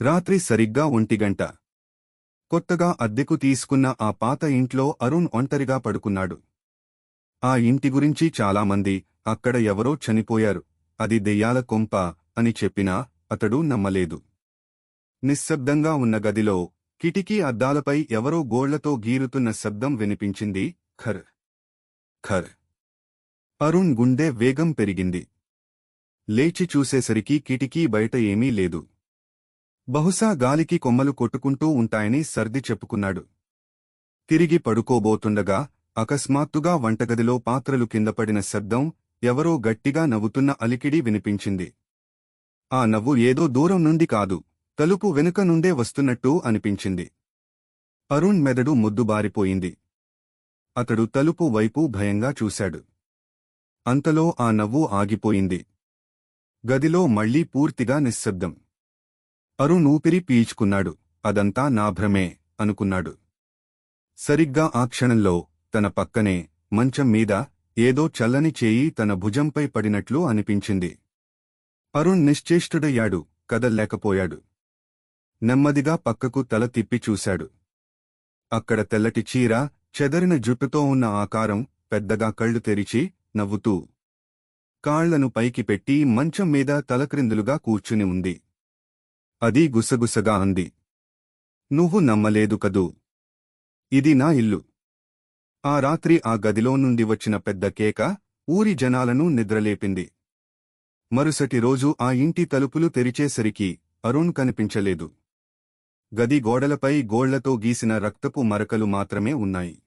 రాత్రి సరిగ్గా ఒంటిగంట కొత్తగా అద్దెకు తీసుకున్న ఆ పాత ఇంట్లో అరుణ్ ఒంటరిగా పడుకున్నాడు. ఆ ఇంటి గురించి చాలామంది అక్కడ ఎవరో చనిపోయారు అది దెయ్యాల కొంప అని చెప్పినా అతడు నమ్మలేదు. నిశ్శబ్దంగా ఉన్న గదిలో కిటికీ అద్దాలపై ఎవరో గోళ్ళతో గీరుతున్న శబ్దం వినిపించింది ఖర్. ఖర్. అరుణ్ గుండె వేగం పెరిగింది. లేచి చూసేసరికి కిటికీ బయట ఏమీ లేదు. బహుశా గాలికి కొమ్మలు కొట్టుకుంటూ ఉంటాయని సర్ది చెప్పుకున్నాడు. తిరిగి పడుకోబోతుండగా అకస్మాత్తుగా వంటగదిలో పాత్రలు కిందపడిన శబ్దం ఎవరో గట్టిగా నవ్వుతున్న అలికిడి వినిపించింది. ఆ నవ్వు ఏదో దూరం నుండి కాదు తలుపు వెనుక నుండే వస్తున్నట్టు అనిపించింది. అరుణ్ మెదడు ముద్దుబారిపోయింది. అతడు తలుపు వైపు భయంగా చూశాడు. అంతలో ఆ నవ్వు ఆగిపోయింది. గదిలో మళ్ళీ పూర్తిగా నిశ్శబ్దం. అరుణ్ ఊపిరి పీల్చుకున్నాడు. అదంతా నా భ్రమే అనుకున్నాడు. సరిగ్గా ఆ క్షణంలో తన పక్కనే మంచం మీద ఏదో చల్లని చేయి తన భుజంపై పడినట్లు అనిపించింది. అరుణ్ నిశ్చేష్టుడయ్యాడు కదల్లేకపోయాడు. నెమ్మదిగా పక్కకు తల తిప్పి చూశాడు. అక్కడ తెల్లటి చీర చెదరిన జుట్టుతో ఉన్న ఆకారం పెద్దగా కళ్ళు తెరిచి నవ్వుతూ కాళ్ళను పైకి పెట్టి మంచం మీద తలక్రిందులుగా కూర్చుని ఉంది. అది గుసగుసగా అంది. నువ్వు నమ్మలేదు కదూ? ఇది నా ఇల్లు. ఆ రాత్రి ఆ గదిలో నుండి వచ్చిన పెద్ద కేక ఊరి జనాలను నిద్రలేపింది. మరుసటి రోజు ఆ ఇంటి తలుపులు తెరిచేసరికి అరుణ్ కనిపించలేదు. గది గోడలపై గోళ్ళతో గీసిన రక్తపు మరకలు మాత్రమే ఉన్నాయి.